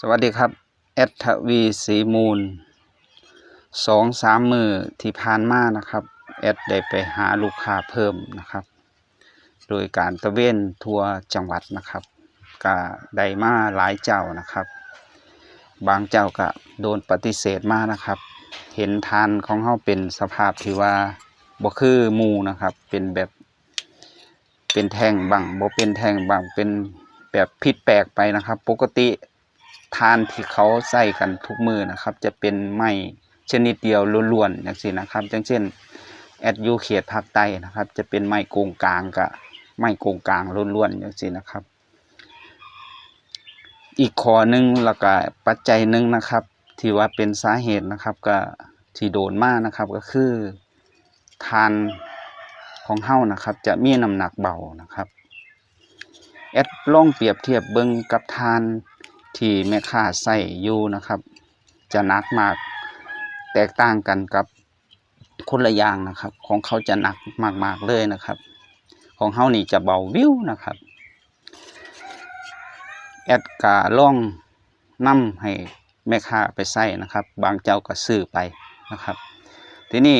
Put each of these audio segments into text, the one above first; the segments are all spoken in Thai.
สวัสดีครับแอดทวีสีมูลสองสามมือที่ผ่านมานะครับแอดได้ไปหาลูกค้าเพิ่มนะครับ โดยการตะเวนทัวร์จังหวัดนะครับก็ได้มาหลายเจ้านะครับ บางเจ้าก็โดนปฏิเสธมานะครับ เห็นทานของเขาเป็นสภาพที่ว่าบ่คือมูนะครับ เป็นแบบเป็นแทงบังบ่เป็นแทงบังเป็นแบบผิดแปลกไปนะครับ ปกติ ทานที่เขาใส่กันทุกมือนะครับ จะเป็นไม้ชนิดเดียวล้วนๆอย่างนี้นะครับอย่างเช่นแอดยูเขียดภาคใต้นะครับ จะเป็นไม้โกงกลางกับไม้โกงกลางล้วนๆอย่างนี้นะครับ อีกข้อหนึ่งแล้วก็ปัจจัยหนึ่งนะครับ ที่ว่าเป็นสาเหตุนะครับก็ที่โดนมากนะครับก็คือทานของเฮ้านะครับ จะมีน้ำหนักเบานะครับแอดลองเปรียบเทียบเบิ่งกับทาน ที่แม่ค้าใส่อยู่นะครับ จะหนักมากแตกต่างกันกับคนละอย่างนะครับ ของเขาจะหนักมากๆเลยนะครับ ของเฮานี่จะเบาวิวนะครับแอดกาล่องนำให้แม่ค้าไปใส่นะครับ บางเจ้าก็ซื้อไปนะครับ ทีนี้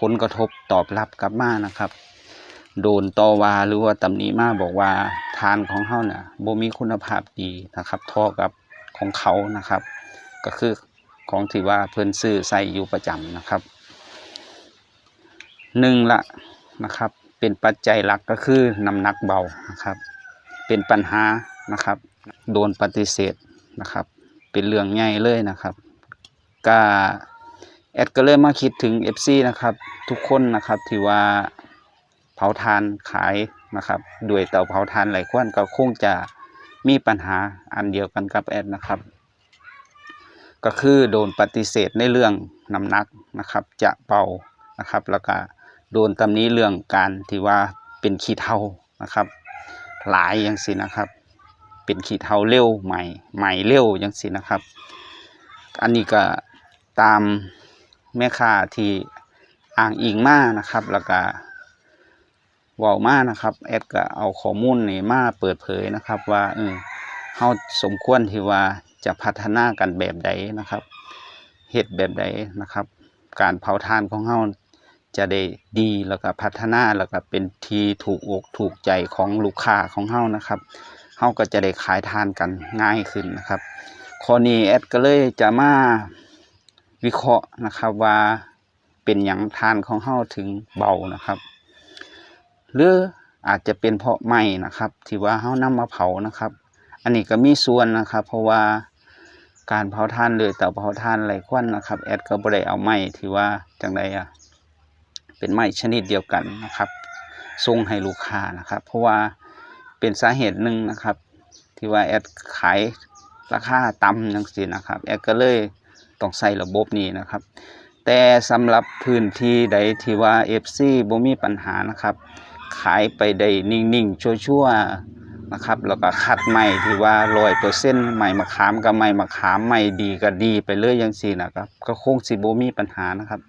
ผลกระทบตอบรับกลับมานะครับ โดนต่อว่าหรือว่าตำหนิมาบอกว่าานของเฮาน่ะบ่มีคุณภาพดีนะครับท่อกับของเขานะครับ ก็คือของที่ว่าเพิ่นซื้อใส่อยู่ประจำนะครับหนึ่งละนะครับ เป็นปัจจัยหลักก็คือน้ำหนักเบานะครับ เป็นปัญหานะครับ โดนปฏิเสธนะครับ เป็นเรื่องใหญ่เลยนะครับก็แอดก็เลยมาคิดถึง FC นะครับ ทุกคนนะครับที่ว่าเผาทานขาย นะครับด้วยเตาเผาทานไหลควันก็คงจะมีปัญหาอันเดียวกันกับแอดนะครับ ก็คือโดนปฏิเสธในเรื่องน้ำหนักนะครับ จะเบานะครับ แล้วก็โดนตำนี้เรื่องการที่ว่าเป็นขี้เทานะครับ หลายอย่างสินะครับ เป็นขี้เทาเร็วใหม่ใหม่เร็วอย่างสินะครับ อันนี้ก็ตามแม่ค้าที่อ้างอิงมานะครับ แล้วก็ ว้ามานะครับ แอดก็เอาข้อมูลนี่มาเปิดเผยนะครับ ว่าเออเฮาสมควรที่ว่าจะพัฒนากันแบบใดนะครับเฮ็ดแบบใดนะครับ การเผาทานของเฮาจะได้ดีแล้วก็พัฒนาแล้วก็เป็นที่ถูกอกถูกใจของลูกค้าของเฮานะครับเฮาก็จะได้ขายทานกันง่ายขึ้นนะครับข้อนี้แอดก็เลยจะมาวิเคราะห์นะครับว่าเป็นหยังทานของเฮาถึงเบานะครับ หรืออาจจะเป็นเพราะไหม้นะครับ ที่ว่าเฮานำมาเผานะครับ อันนี้ก็มีส่วนนะครับ เพราะว่าการเผาถ่านเลยเตาเผาถ่านไหลควันนะครับ แอดก็บ่ได้เอาไม้ที่ว่าจังไดอะเป็นไม้ชนิดเดียวกันนะครับส่งให้ลูกค้านะครับ เพราะว่าเป็นสาเหตุหนึ่งนะครับ ที่ว่าแอดขายราคาต่ำจังซี่นะครับ แอดก็เลยต้องใส่ระบบนี้นะครับ แต่สำหรับพื้นที่ใดที่ว่า FC บ่มีปัญหานะครับ ขายไปได้นิ่งๆ ชั่วๆนะครับ แล้วก็คัดใหม่ที่ว่าร้อยเปอร์เซ็นต์ใหม่มะขามกับใหม่มะขามใหม่ดีก็ดีไปเลยยังสี่นะครับ ก็คงสิบมีปัญหานะครับ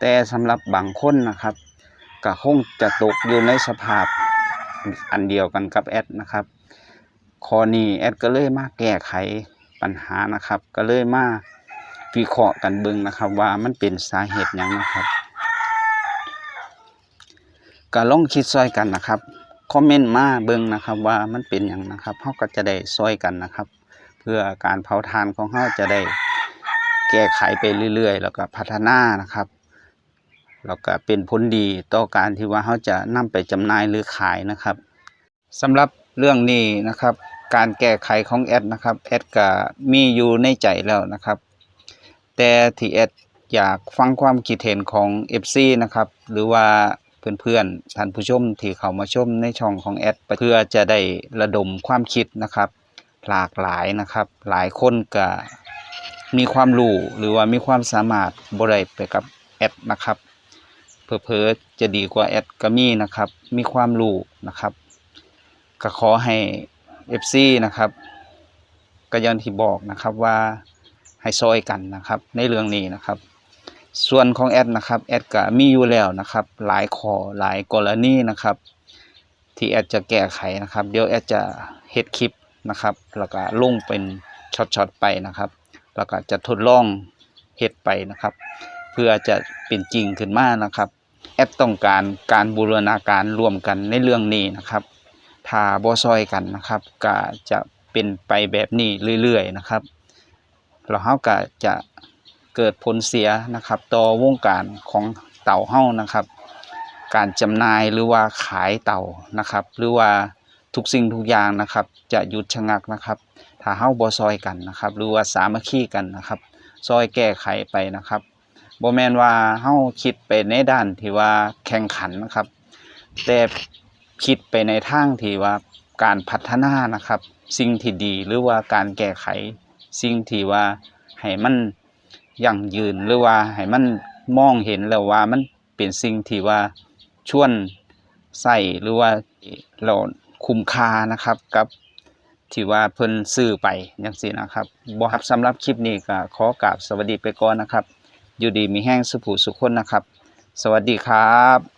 แต่สำหรับบางคนนะครับก็คงจะตกอยู่ในสภาพอันเดียวกันกับแอดนะครับข้อนี้แอดก็เลยมาแก้ไขปัญหานะครับ ก็เลยมาวิเคราะห์กันเบิ่งนะครับ ว่ามันเป็นสาเหตุยังนะครับ ก็ลองคิดซอยกันนะครับคอมเมนต์มาเบิ่งนะครับว่ามันเป็นอย่างนะครับเฮาก็จะได้ซอยกันนะครับ เพื่อการเผาทานของเฮาจะได้แก้ไขไปเรื่อย ๆ แล้วก็พัฒนานะครับแล้วก็เป็นผลดีต่อการที่ว่าเฮาจะนำไปจำหน่ายหรือขายนะครับสำหรับเรื่องนี้นะครับ การแก้ไขของแอดนะครับแอดก็มีอยู่ในใจแล้วนะครับ แต่ที่แอดอยากฟังความคิดเห็นของ FC นะครับ หรือว่า เพื่อนๆท่านผู้ชมที่เข้ามาชมในช่องของแอดเพื่อจะได้ระดมความคิดนะครับ หลากหลายนะครับ หลายคนก็มีความรู้หรือว่ามีความสามารถบ่ไไปกับแอดนะครับเผลอจะดีกว่าแอดก็มีนะครับ มีความรู้นะครับ ก็ขอให้ FC นะครับก็ยังที่บอกนะครับว่าให้ซอยกันนะครับ ในเรื่องนี้นะครับ ส่วนของแอดนะครับแอดก็มีอยู่แล้วนะครับ หลายขอหลายกรณีนะครับ ที่แอดจะแก้ไขนะครับ เดี๋ยวแอดจะเฮ็ดคลิปนะครับแล้วก็ลงเป็นช็อตๆไปนะครับ แล้วก็จะทดลองเฮ็ดไปนะครับ เพื่อจะเป็นจริงขึ้นมานะครับ แอดต้องการการบูรณาการร่วมกันในเรื่องนี้นะครับถ้าบ่ซอยกันนะครับ ก็จะเป็นไปแบบนี้เรื่อยๆนะครับแล้วเฮาก็จะ เกิดผลเสียนะครับ ต่อวงการของเต่าเฮานะครับ การจำหน่ายหรือว่าขายเต่านะครับ หรือว่าทุกสิ่งทุกอย่างนะครับ จะหยุดชะงักนะครับ ถ้าเฮาบ่ซอยกันนะครับ หรือว่าสามัคคีกันนะครับ ซอยแก้ไขไปนะครับบ่แมนว่าเฮาคิดไปในด้านที่ว่าแข่งขันนะครับ แต่คิดไปในทางที่ว่าการพัฒนานะครับ สิ่งที่ดีหรือว่าการแก้ไขสิ่งที่ว่าให้มัน ยั่งยืนหรือว่าให้มันมองเห็นแล้วว่ามันเป็นสิ่งที่ว่าชวนใส่หรือว่าเราคุ้มค่านะครับกับที่ว่าเพิ่นซื้อไปอย่างสินะครับบอครับสำหรับคลิปนี้ก็ขอกราบสวัสดีไปก่อนนะครับ อยู่ดีมีแห้งสุขผู้สุขคนนะครับ สวัสดีครับ